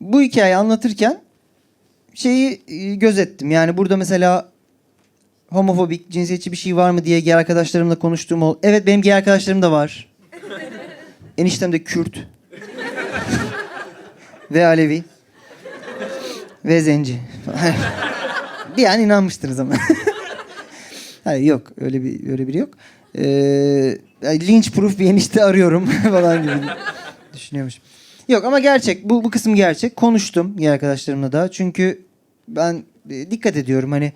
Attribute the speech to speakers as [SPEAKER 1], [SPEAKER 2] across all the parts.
[SPEAKER 1] bu hikayeyi anlatırken şeyi e, gözettim. Yani burada mesela homofobik, cinsiyetçi bir şey var mı diye gay arkadaşlarımla konuştuğum ol. Evet benim gay arkadaşlarım da var. Eniştem de Kürt. Ve Alevi. Ve Zenci. bir an inanmıştınız ama. Hayır yok öyle bir öyle biri yok. Ee, linç proof bir enişte arıyorum falan gibi düşünüyormuş. Yok ama gerçek bu bu kısım gerçek. Konuştum ya arkadaşlarımla da. Çünkü ben e, dikkat ediyorum hani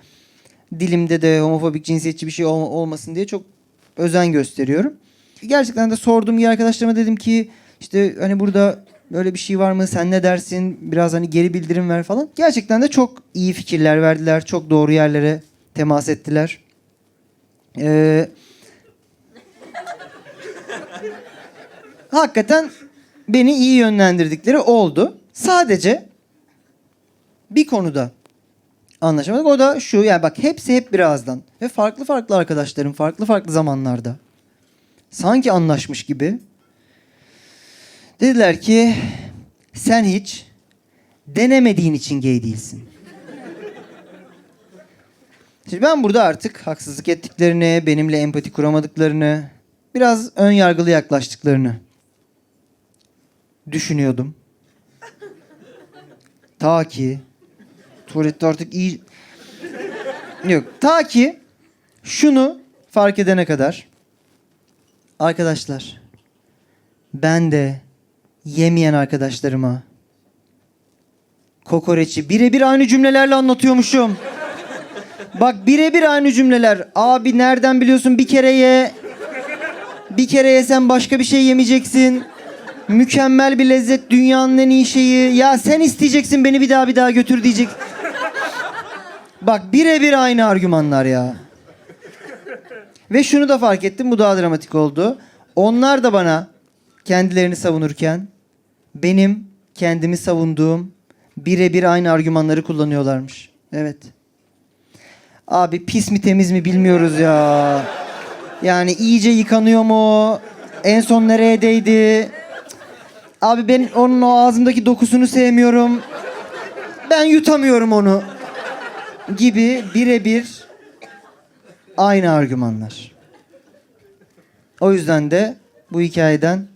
[SPEAKER 1] dilimde de homofobik cinsiyetçi bir şey ol- olmasın diye çok özen gösteriyorum. Gerçekten de sordum ya arkadaşlarıma dedim ki işte hani burada böyle bir şey var mı sen ne dersin biraz hani geri bildirim ver falan. Gerçekten de çok iyi fikirler verdiler. Çok doğru yerlere temas ettiler. Ee, hakikaten beni iyi yönlendirdikleri oldu. Sadece bir konuda anlaşamadık. O da şu yani bak hepsi hep birazdan. Ve farklı farklı arkadaşlarım farklı farklı zamanlarda. Sanki anlaşmış gibi. Dediler ki sen hiç denemediğin için gay değilsin. Şimdi ben burada artık haksızlık ettiklerini, benimle empati kuramadıklarını, biraz ön yargılı yaklaştıklarını düşünüyordum. Ta ki tuvalette artık iyi... Yok. Ta ki şunu fark edene kadar. Arkadaşlar ben de yemeyen arkadaşlarıma kokoreçi birebir aynı cümlelerle anlatıyormuşum. Bak birebir aynı cümleler. Abi nereden biliyorsun bir kere ye. Bir kere yesen başka bir şey yemeyeceksin. Mükemmel bir lezzet dünyanın en iyi şeyi. Ya sen isteyeceksin beni bir daha bir daha götür diyecek. Bak birebir aynı argümanlar ya. Ve şunu da fark ettim bu daha dramatik oldu. Onlar da bana kendilerini savunurken benim kendimi savunduğum birebir aynı argümanları kullanıyorlarmış. Evet. Abi pis mi temiz mi bilmiyoruz ya. Yani iyice yıkanıyor mu? En son nereye değdi? Abi ben onun o ağzımdaki dokusunu sevmiyorum. Ben yutamıyorum onu. Gibi birebir aynı argümanlar. O yüzden de bu hikayeden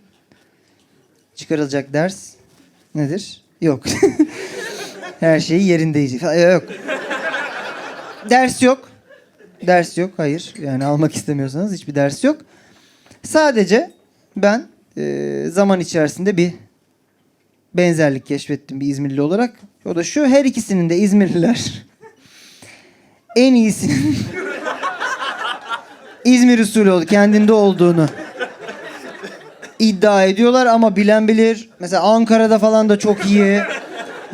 [SPEAKER 1] çıkarılacak ders nedir? Yok. Her şey yerindeyiz. Yok. Ders yok. Ders yok. Hayır. Yani almak istemiyorsanız hiçbir ders yok. Sadece ben e, zaman içerisinde bir benzerlik keşfettim bir İzmirli olarak. O da şu her ikisinin de İzmirliler en iyisinin İzmir usulü oldu, kendinde olduğunu iddia ediyorlar ama bilen bilir. Mesela Ankara'da falan da çok iyi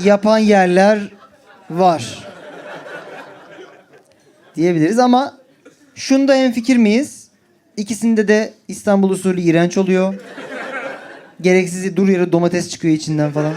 [SPEAKER 1] yapan yerler var diyebiliriz ama şunda en fikir miyiz? İkisinde de İstanbul usulü iğrenç oluyor. Gereksiz dur yere domates çıkıyor içinden falan.